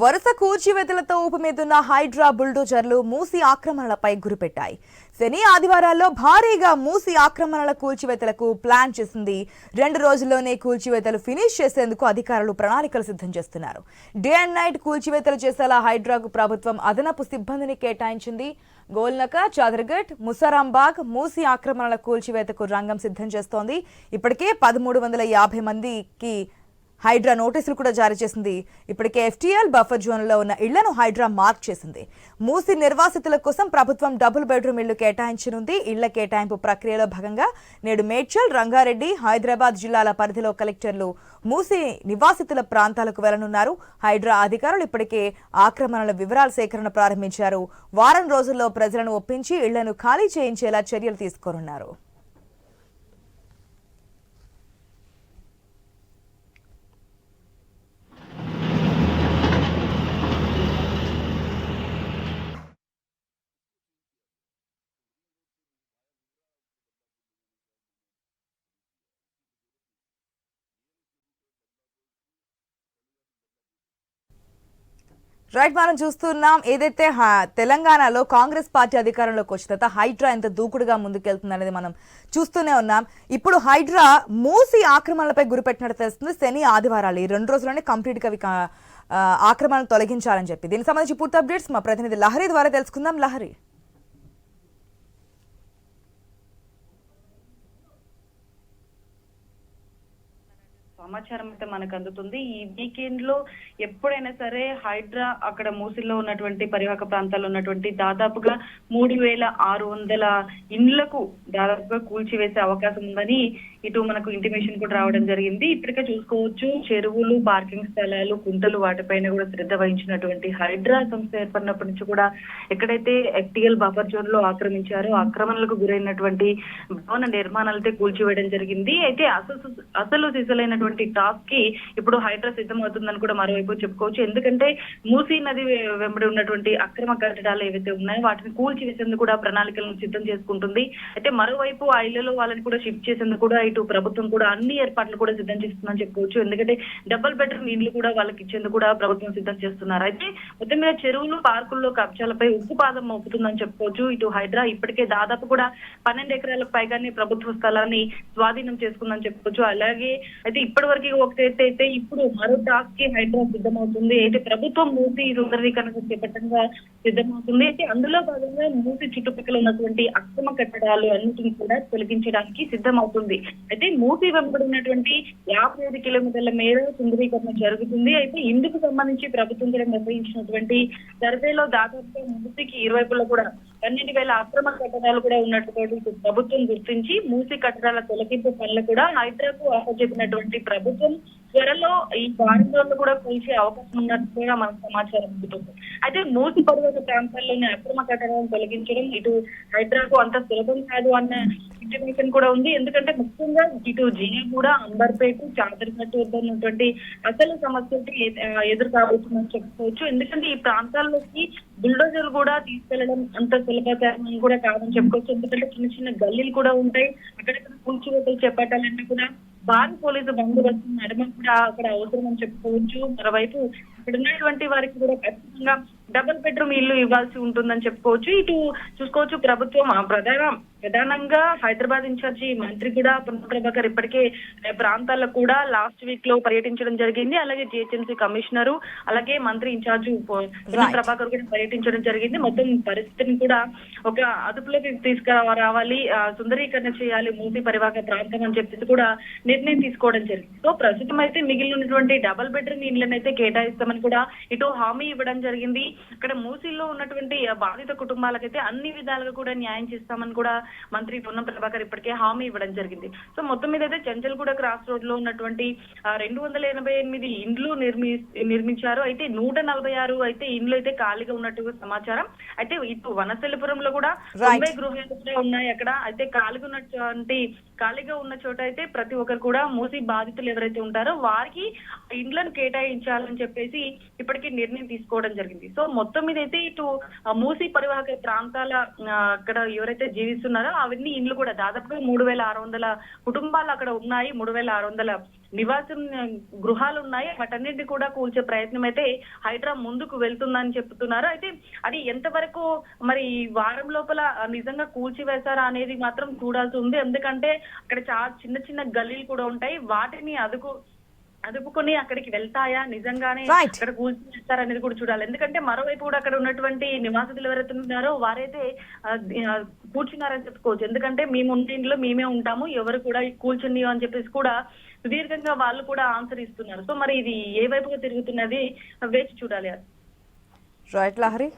వరుస కూల్చివేతలతో ఊపమీదున్న హైడ్రా బుల్డోజర్లు మూసి ఆక్రమణలపై గురిపెట్టాయి. శని ఆదివారాల్లో భారీగా మూసి ఆక్రమణల కూల్చివేతలకు ప్లాన్ చేసింది. రెండు రోజుల్లోనే కూల్చివేతలు ఫినిష్ చేసేందుకు అధికారులు ప్రణాళికలు సిద్ధం చేస్తున్నారు. డే అండ్ నైట్ కూల్చివేతలు చేసేలా హైడ్రాకు ప్రభుత్వం అదనపు సిబ్బందిని కేటాయించింది. గోల్నక చాదర్గఢ్ ముసారాంబాగ్ మూసి ఆక్రమణల కూల్చివేతకు రంగం సిద్ధం చేస్తోంది. ఇప్పటికే పదమూడు వందల యాభై మందికి హైడ్రా నోటీసులు కూడా జారీ చేసింది. ఇప్పటికే ఎఫ్టీఎల్ బఫర్ జోన్లో ఉన్న ఇళ్ళను హైడ్రా మార్క్ చేసింది. మూసి నిర్వాసితుల కోసం ప్రభుత్వం డబుల్ బెడ్రూమ్ ఇళ్ళు కేటాయించనుంది. ఇళ్ళ కేటాయింపు ప్రక్రియలో భాగంగా నేడు మేడ్చల్ రంగారెడ్డి హైదరాబాద్ జిల్లాల పరిధిలో కలెక్టర్లు మూసి నివాసితుల ప్రాంతాలకు వెళ్ళనున్నారు. హైడ్రా అధికారులు ఇప్పటికే ఆక్రమణల వివరాల సేకరణ ప్రారంభించారు. వారం రోజుల్లో ప్రజలను ఒప్పించి ఇళ్ళను ఖాళీ చేయించేలా చర్యలు తీసుకోనున్నారు. రైట్ మనం చూస్తున్నాం ఏదైతే హ- తెలంగాణలో కాంగ్రెస్ పార్టీ అధికారంలోకి వచ్చిన తర్వాత హైడ్రా ఎంత దూకుడుగా ముందుకెళ్తుంది అనేది మనం చూస్తూనే ఉన్నాం. ఇప్పుడు హైడ్రా మూసి ఆక్రమణలపై గురిపెట్టినట్టు తెలుస్తుంది. శని ఆదివారాలు ఈ రెండు రోజుల్లోనే కంప్లీట్గా ఆక్రమణలు తొలగించాలని చెప్పి. దీనికి సంబంధించి పూర్తి అప్డేట్స్ మా ప్రతినిధి లహరి ద్వారా తెలుసుకుందాం. లహరి. సమాచారం అయితే మనకు అందుతుంది ఈ వీకెండ్లో ఎప్పుడైనా సరే హైడ్రా అక్కడ మూసిల్లో ఉన్నటువంటి పరివాహక ప్రాంతాల్లో ఉన్నటువంటి దాదాపుగా మూడు వేల ఆరు వందల ఇండ్లకు దాదాపుగా కూల్చివేసే అవకాశం ఉందని ఇటు మనకు ఇంటిమేషన్ కూడా రావడం జరిగింది. ఇప్పటికే చూసుకోవచ్చు. చెరువులు పార్కింగ్ స్థలాలు కుంటలు వాటిపైన కూడా శ్రద్ధ వహించినటువంటి హైడ్రా సంస్థ ఏర్పడినప్పటి నుంచి కూడా ఎక్కడైతే ఎక్టిఎల్ బఫర్ జోన్లో ఆక్రమించారో ఆక్రమణలకు గురైనటువంటి భవన నిర్మాణాలతో కూల్చివేయడం జరిగింది. అయితే అసలు అసలు సిసలైనటువంటి టాస్క్కి ఇప్పుడు హైడ్రా సిద్ధమవుతుందని కూడా మరోవైపు చెప్పుకోవచ్చు. ఎందుకంటే మూసీ నది వెంబడి ఉన్నటువంటి అక్రమ కట్టడాలు ఏవైతే ఉన్నాయో వాటిని కూల్చివేసేందుకు కూడా ప్రణాళికలను సిద్ధం చేసుకుంటుంది. అయితే మరోవైపు ఆ ఇళ్ళలో వాళ్ళని కూడా షిఫ్ట్ చేసేందుకు కూడా ఇటు ప్రభుత్వం కూడా అన్ని ఏర్పాట్లు కూడా సిద్ధం చేస్తుందని చెప్పుకోవచ్చు. ఎందుకంటే డబుల్ బెడ్రూమ్ ఇండ్లు కూడా వాళ్ళకి ఇచ్చేందుకు కూడా ప్రభుత్వం సిద్ధం చేస్తున్నారు. అయితే మొత్తం మీద చెరువులు పార్కుల్లో కబ్జాలపై ఉక్కుపాదం మోపుతుందని చెప్పుకోవచ్చు. ఇటు హైదరా ఇప్పటికే దాదాపు కూడా పన్నెండు ఎకరాలకు పైగానే ప్రభుత్వ స్థలాన్ని స్వాధీనం చేసుకుందని చెప్పుకోవచ్చు. అలాగే అయితే ఇప్పటి వరకు ఒక ఎత్తు అయితే ఇప్పుడు మరో టాస్క్కి హైదరాబాద్ సిద్ధమవుతుంది. అయితే ప్రభుత్వం మూసి సుందరీకరణ చేపట్టంగా సిద్ధమవుతుంది. అయితే అందులో భాగంగా మూసి చుట్టుపక్కల ఉన్నటువంటి అక్రమ కట్టడాలు అన్నిటిని కూడా తొలగించడానికి సిద్ధమవుతుంది. అయితే మూసి వెంబడి ఉన్నటువంటి యాభై ఐదు కిలోమీటర్ల మేర సుందరీకరణ జరుగుతుంది. అయితే ఇందుకు సంబంధించి ప్రభుత్వం కూడా నిర్వహించినటువంటి సర్వేలో దాదాపుగా మూసికి ఇరువైపులా కూడా పన్నెండు వేల అక్రమ కట్టడాలు కూడా ఉన్నటువంటి ప్రభుత్వం గుర్తించి మూసి కట్టడాల తొలగింపు పనులు కూడా హైదరాబాద్ అప్పచెప్పినటువంటి ప్రభుత్వం త్వరలో ఈ వారం కూడా కూల్చే అవకాశం ఉన్నట్టు కూడా మనకు సమాచారం అందుతుంది. అయితే నూతి పర్వత ప్రాంతాల్లోని అక్రమ కట్టడాలను తొలగించడం ఇటు హైదరాబాద్ అంత సులభం కాదు అన్న ఇంటిమేషన్ కూడా ఉంది. ఎందుకంటే ముఖ్యంగా ఇటు జియాగూడ అంబర్పేట చాదరికట్టు వద్ద ఉన్నటువంటి అసలు సమస్యకి ఎదురు కాబోతుందని చెప్పుకోవచ్చు. ఎందుకంటే ఈ ప్రాంతాల్లోకి బుల్డోజర్ కూడా తీసుకెళ్ళడం అంత సులభతరం కూడా కాదని చెప్పుకోవచ్చు. ఎందుకంటే చిన్న చిన్న గల్లీలు కూడా ఉంటాయి. అక్కడక్కడ కూల్చివేతలు చేపట్టాలంటే కూడా బాన్ పోలీసు బందోబస్తు నడమ కూడా అక్కడ అవసరం అని చెప్పుకోవచ్చు. మరోవైపు ఇక్కడ ఉన్నటువంటి వారికి కూడా ఖచ్చితంగా డబుల్ బెడ్రూమ్ ఇల్లు ఇవ్వాల్సి ఉంటుందని చెప్పుకోవచ్చు. ఇటు చూసుకోవచ్చు ప్రభుత్వం ప్రధాన ప్రధానంగా హైదరాబాద్ ఇన్ఛార్జి మంత్రి కూడా ప్రభాకర్ ఇప్పటికే ప్రాంతాల్లో కూడా లాస్ట్ వీక్లో పర్యటించడం జరిగింది. అలాగే జిహెచ్ఎంసీ కమిషనరు అలాగే మంత్రి ఇన్ఛార్జ్. ప్రభాకర్ కూడా పర్యటించడం జరిగింది. మొత్తం పరిస్థితిని కూడా ఒక అదుపులోకి తీసుకురావాలి సుందరీకరణ చేయాలి మూసి పరివాహక ప్రాంతం అని చెప్పేసి కూడా నిర్ణయం తీసుకోవడం జరిగింది. సో ప్రస్తుతం అయితే మిగిలిన ఉన్నటువంటి డబల్ బెడ్రూమ్ ఇళ్ళను అయితే కేటాయిస్తామని కూడా ఇటు హామీ ఇవ్వడం జరిగింది. ఇక్కడ మూసీలో ఉన్నటువంటి బాధిత కుటుంబాలకైతే అన్ని విధాలుగా కూడా న్యాయం చేస్తామని కూడా మంత్రి పొన్నం ప్రభాకర్ ఇప్పటికే హామీ ఇవ్వడం జరిగింది. సో మొత్తం మీద అయితే చెంచల్గూడ క్రాస్ రోడ్లో ఉన్నటువంటి రెండు వందల ఎనభై ఎనిమిది ఇండ్లు నిర్మి నిర్మించారు. అయితే నూట నలభై ఆరు అయితే ఇండ్లు అయితే ఖాళీగా ఉన్నట్టుగా సమాచారం. అయితే ఇటు వనశలిపురంలో కూడా. తొంభై గృహాలు కూడా ఉన్నాయి అక్కడ. అయితే ఖాళీగా ఉన్నటువంటి ఖాళీగా ఉన్న చోట అయితే ప్రతి ఒక్కరు కూడా మూసి బాధితులు ఎవరైతే ఉంటారో వారికి ఇండ్లను కేటాయించాలని చెప్పేసి ఇప్పటికీ నిర్ణయం తీసుకోవడం జరిగింది. సో మొత్తం మీద అయితే ఇటు మూసి మూసీ పరివాహక ప్రాంతాల అక్కడ ఎవరైతే జీవిస్తున్నారో అవన్నీ ఇండ్లు కూడా దాదాపుగా మూడు వేల ఆరు వందల కుటుంబాలు అక్కడ ఉన్నాయి మూడు వేల ఆరు వందల నివాసం గృహాలు ఉన్నాయి. వాటన్నింటి కూడా కూల్చే ప్రయత్నం అయితే హైడ్రా ముందుకు వెళ్తుందని చెప్తున్నారు. అయితే అది ఎంతవరకు మరి ఈ వారం లోపల నిజంగా కూల్చివేశారా అనేది మాత్రం చూడాల్సి ఉంది. ఎందుకంటే అక్కడ చాలా చిన్న చిన్న గల్లీలు కూడా ఉంటాయి. వాటిని అదుకు అదుపుకొని అక్కడికి వెళ్తాయా? నిజంగానే. అక్కడ కూల్చేస్తారనేది కూడా చూడాలి. ఎందుకంటే మరోవైపు కూడా అక్కడ ఉన్నటువంటి నివాసితులు ఎవరైతే ఉన్నారో వారైతే కూర్చున్నారని చెప్పుకోవచ్చు. ఎందుకంటే మేము ఉండే ఇంట్లో మేమే ఉంటాము ఎవరు కూడా కూర్చుని అని చెప్పేసి కూడా సుదీర్ఘంగా వాళ్ళు కూడా ఆన్సర్ ఇస్తున్నారు. సో మరి ఇది ఏ వైపుగా తిరుగుతున్నది వేచి చూడాలి. రైట్ లహరి